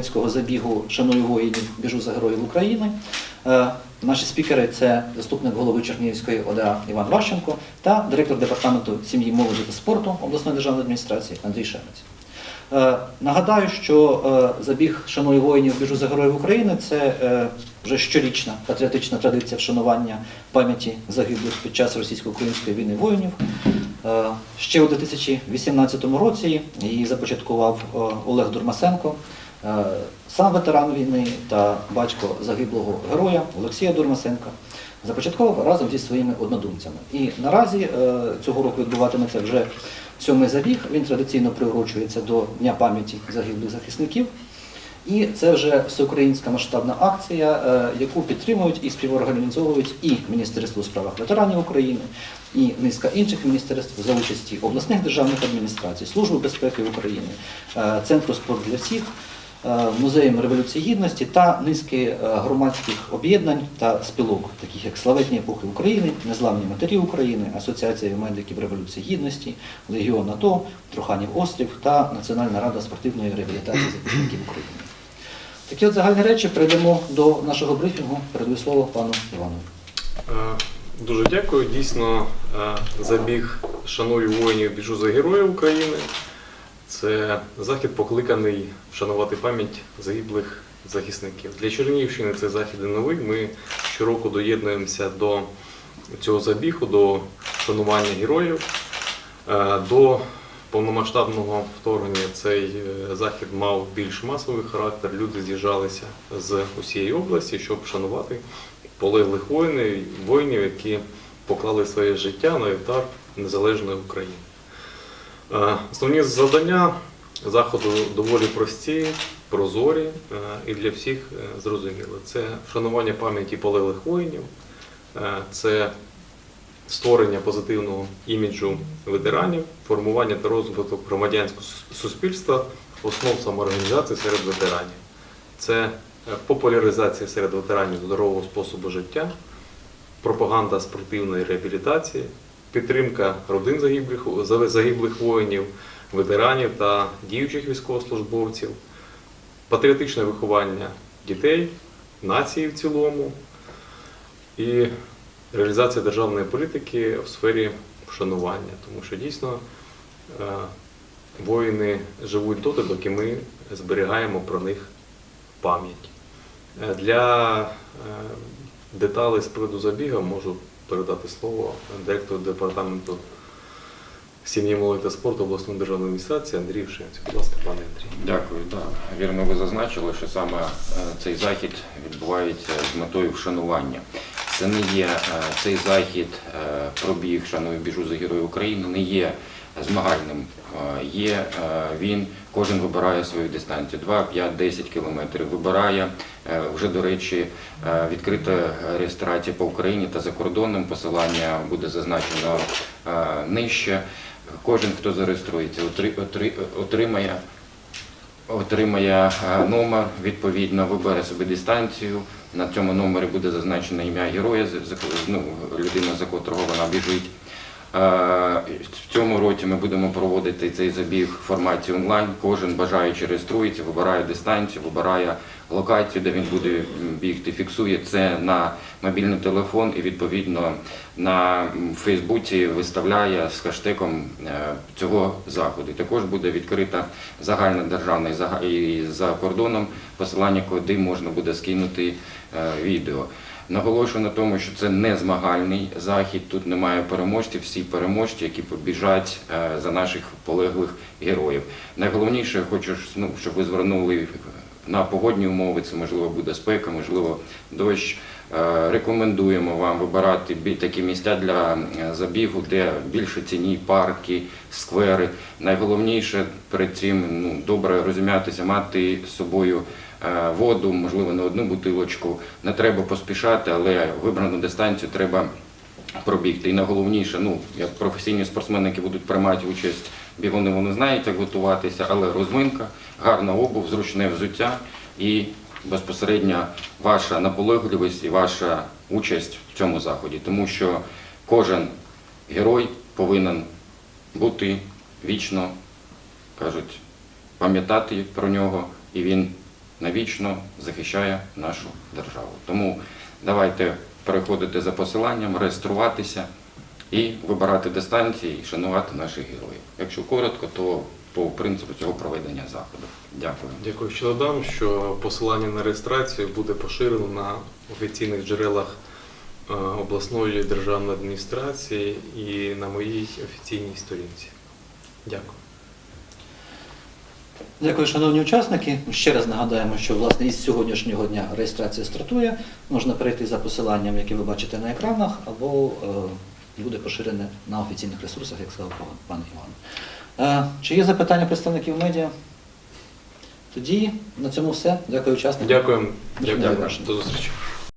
всеукраїнського забігу Шаную воїнів, біжу за героїв України. Е, Наші спікери це заступник голови Чернігівської ОДА Іван Ващенко та директор департаменту сім'ї, молоді та спорту обласної державної адміністрації Андрій Шемець. Е, Нагадаю, що е, забіг Шаную воїнів біжу за героїв України це вже щорічна патріотична традиція вшанування пам'яті загиблих під час російсько-української війни воїнів. Ще у 2018 році її започаткував Олег Дурмасенко, сам ветеран війни та батько загиблого героя Олексія Дурмасенка. Започаткував разом зі своїми однодумцями. І наразі е, цього року відбуватиметься вже сьомий забіг. Він традиційно приурочується до Дня пам'яті загиблих захисників. І це вже всеукраїнська масштабна акція, е, яку підтримують і співорганізовують і Міністерство у справах ветеранів України, і низка інших міністерств за участі обласних державних адміністрацій, Служби безпеки України, е, Центру спорт для всіх, е, Музеєм Революції Гідності та низки е, громадських об'єднань та спілок, таких як Славетні епохи України, Незламні матері України, Асоціація медиків Революції Гідності, Легіон АТО, Труханів Острів та Національна рада спортивної реабілітації захисників України. Такі от загальні речі перейдемо до нашого брифінгу. Передаю слово пану Івану. Е, Дуже дякую. Дійсно, е, забіг Шаную воїнів біжу за героїв України. Це захід покликаний вшанувати пам'ять загиблих захисників. Для Чернігівщини це захід не новий. Ми щороку доєднуємося до цього забігу, до вшанування героїв. Е, До повномасштабного вторгнення цей е, захід мав більш масовий характер. Люди з'їжджалися з усієї області, щоб вшанувати полеглих воїнів, воїнів, які поклали своє життя на вівтар незалежної України. Е, Основні завдання заходу доволі прості, прозорі е, і для всіх е, зрозуміли. Це вшанування пам'яті полеглих воїнів, це створення позитивного іміджу ветеранів, формування та розвиток громадянського суспільства, основ самоорганізації серед ветеранів. Це популяризація серед ветеранів здорового способу життя, пропаганда спортивної реабілітації, підтримка родин загиблих, загиблих воїнів, ветеранів та діючих військовослужбовців, патріотичне виховання дітей, нації в цілому і реалізація державної політики в сфері вшанування, тому що дійсно е, воїни живуть доти, доки ми зберігаємо про них пам'ять. Е, Для е, деталей з приводу забігу можу передати слово директору департаменту сім'ї молоді та спорту обласної державної адміністрації Андрію Шенцю. Будь ласка, пане Андрій. Дякую. Да. Вірно, ви зазначили, що саме е, цей захід відбувається з метою вшанування. Це не є е, цей захід, е, пробіг шаную біжу за героїв України, не є змагальним. Є він, кожен вибирає свою дистанцію 2, 5, 10 кілометрів. Вибирає вже, до речі, е, відкрита реєстрація по Україні та за кордоном. Посилання буде зазначено е, нижче. Кожен, хто зареєструється, отри- отри- отримає отримає е, номер, відповідно, вибере собі дистанцію. На цьому номері буде зазначено ім'я героя, ну, людина, за котрого вона біжить. В цьому році ми будемо проводити цей забіг в форматі онлайн. Кожен бажаючи реєструється, вибирає дистанцію, вибирає локацію, де він буде бігти, фіксує це на мобільний телефон і відповідно на Фейсбуці виставляє з хештегом е, цього заходу. Також буде відкрита загальна державна і за кордоном посилання, куди можна буде скинути е, відео. Наголошую на тому, що це не змагальний захід, тут немає переможців, всі переможці, які побіжать е, за наших полеглих героїв. Найголовніше, хочу, ну, щоб ви звернули на погодні умови, це можливо буде спека, можливо дощ. Е, Рекомендуємо вам вибирати такі місця для е, забігу, де більше ціні парки, сквери. Найголовніше перед цим ну, добре розім'ятися, мати з собою воду, можливо, не одну бутилочку. Не треба поспішати, але вибрану дистанцію треба пробігти. І найголовніше, ну, як професійні спортсмени, які будуть приймати участь, бігуни вони знають, як готуватися, але розминка, гарна обув, зручне взуття і безпосередньо ваша наполегливість і ваша участь в цьому заході. Тому що кожен герой повинен бути вічно, кажуть, пам'ятати про нього, і він навічно захищає нашу державу. Тому давайте переходити за посиланням, реєструватися і вибирати дистанції, і шанувати наших героїв. Якщо коротко, то по принципу цього проведення заходу. Дякую. Дякую, що додам, що посилання на реєстрацію буде поширено на офіційних джерелах е, обласної державної адміністрації і на моїй офіційній сторінці. Дякую. Дякую, шановні учасники. Ще раз нагадаємо, що власне із сьогоднішнього дня реєстрація стартує. Можна перейти за посиланням, яке ви бачите на екранах, або е, буде поширене на офіційних ресурсах, як сказав пан- Іван. Е, чи є запитання представників медіа? Тоді на цьому все. Дякую учасникам. Дякую. Дякую. До зустрічі.